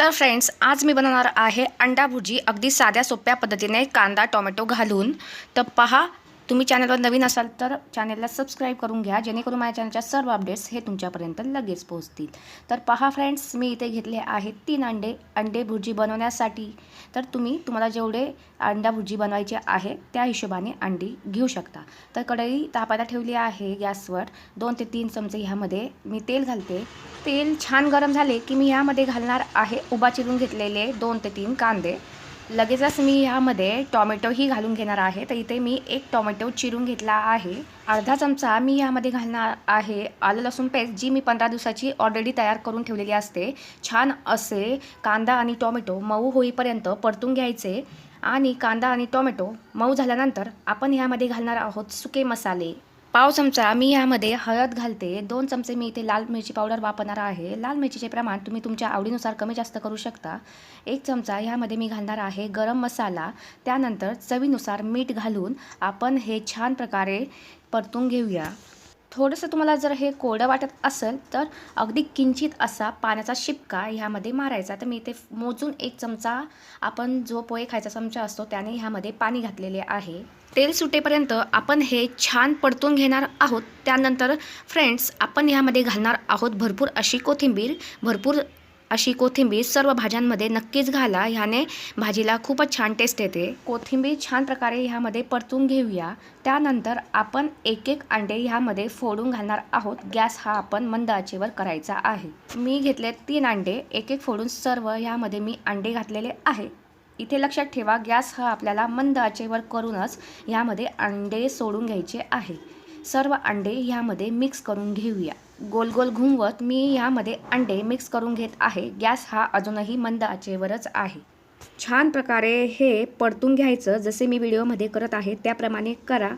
तर फ्रेंड्स आज मी बनवणार आहे अंडा भुर्जी. अगदी साध्या सोप्या पद्धतीने कांदा टोमॅटो घालून. तर पहा तुम्ही चॅनलवर नवीन असाल तर चॅनलला सबस्क्राईब करून घ्या. जेणेकरून माझ्या चॅनलच्या सर्व अपडेट्स हे तुमच्यापर्यंत लगेच पोहोचतील. तर पहा फ्रेंड्स मी इथे घेतले आहेत तीन अंडे. अंडे भुर्जी बनवण्यासाठी. तर तुम्ही तुम्हाला जेवढे अंडा भुर्जी बनवायचे आहे त्या हिशोबाने अंडी घेऊ शकता. तर कढई तापायला ठेवली आहे गॅसवर. दोन ते तीन चमचे ह्यामध्ये मी तेल घालते. तेल छान गरम झाले की मी ह्यामध्ये घालणार आहे उभा चिरून घेतलेले दोन ते तीन कांदे. लगेचच मी ह्यामध्ये टॉमॅटोही घालून घेणार आहे. तर इथे मी एक टॉमॅटो चिरून घेतला आहे. अर्धा चमचा मी ह्यामध्ये घालणार आहे. आलं लसूण पेस्ट जी मी पंधरा दिवसाची ऑलरेडी तयार करून ठेवलेली असते. छान असे कांदा आणि टॉमॅटो मऊ होईपर्यंत परतून घ्यायचे. आणि कांदा आणि टोमॅटो मऊ झाल्यानंतर आपण ह्यामध्ये घालणार आहोत सुके मसाले. पाव चमचा मी ह्यामध्ये हळद घालते. दोन चमचे मी इथे लाल मिरची पावडर वापरणार आहे. लाल मिरचीचे प्रमाण तुम्ही तुमच्या आवडीनुसार कमी जास्त करू शकता. एक चमचा ह्यामध्ये मी घालणार आहे गरम मसाला. त्यानंतर चवीनुसार मीठ घालून आपण हे छान प्रकारे परतून घेऊया. थोडंसं तुम्हाला जर हे कोरडं वाटत असेल तर अगदी किंचित असा पाण्याचा शिपका ह्यामध्ये मारायचा. तर मी इथे मोजून एक चमचा आपण जो पोहे खायचा चमचा असतो त्याने ह्यामध्ये पाणी घातलेले आहे. तेल सुटेपर्यंत आपण हे छान परतून घेणार आहोत. त्यानंतर फ्रेंड्स आपण ह्यामध्ये घालणार आहोत भरपूर अशी कोथिंबीर भरपूर अशी कोथिंबीर सर्व भाज्यांमध्ये नक्कीच घाला. ह्याने भाजीला खूपच छान टेस्ट येते. कोथिंबीर छान प्रकारे ह्यामध्ये परतून घेऊया. त्यानंतर आपण एक एक अंडे ह्यामध्ये फोडून घालणार आहोत. गॅस हा आपण मंद आचेवर करायचा आहे. मी घेतले तीन अंडे. एक एक फोडून सर्व ह्यामध्ये मी अंडे घातलेले आहे. इथे लक्षात ठेवा गॅस हा आपल्याला मंद आचेवर करूनच ह्यामध्ये अंडे सोडून घ्यायचे आहे. सर्व अंडे ह्यामध्ये मिक्स करून घेऊया. गोल गोल घुमवत मी ह्यामध्ये अंडे मिक्स करून घेत आहे. गॅस हा अजूनही मंद आचेवरच आहे. छान प्रकारे हे परतून घ्यायचं. जसे मी व्हिडिओमध्ये करत आहे त्याप्रमाणे करा.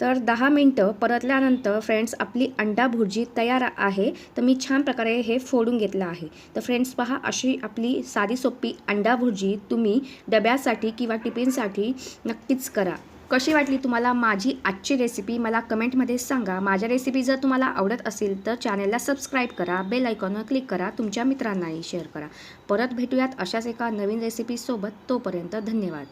तर दहा मिनटं परतल्यानंतर फ्रेंड्स आपली अंडा भुर्जी तयार आहे. तर मी छान प्रकारे हे फोडून घेतलं आहे. तर फ्रेंड्स पहा अशी आपली साधी सोपी अंडा भुर्जी तुम्ही डब्यासाठी किंवा टिफिनसाठी नक्कीच करा. कशी वाटली तुम्हाला माझी आजची रेसिपी मला कमेंटमध्ये सांगा. माझ्या रेसिपी जर तुम्हाला आवडत असेल तर चॅनलला सबस्क्राईब करा बेल आयकॉनवर क्लिक करा तुमच्या मित्रांनाही शेअर करा. परत भेटूयात अशाच एका नवीन रेसिपीसोबत तोपर्यंत धन्यवाद.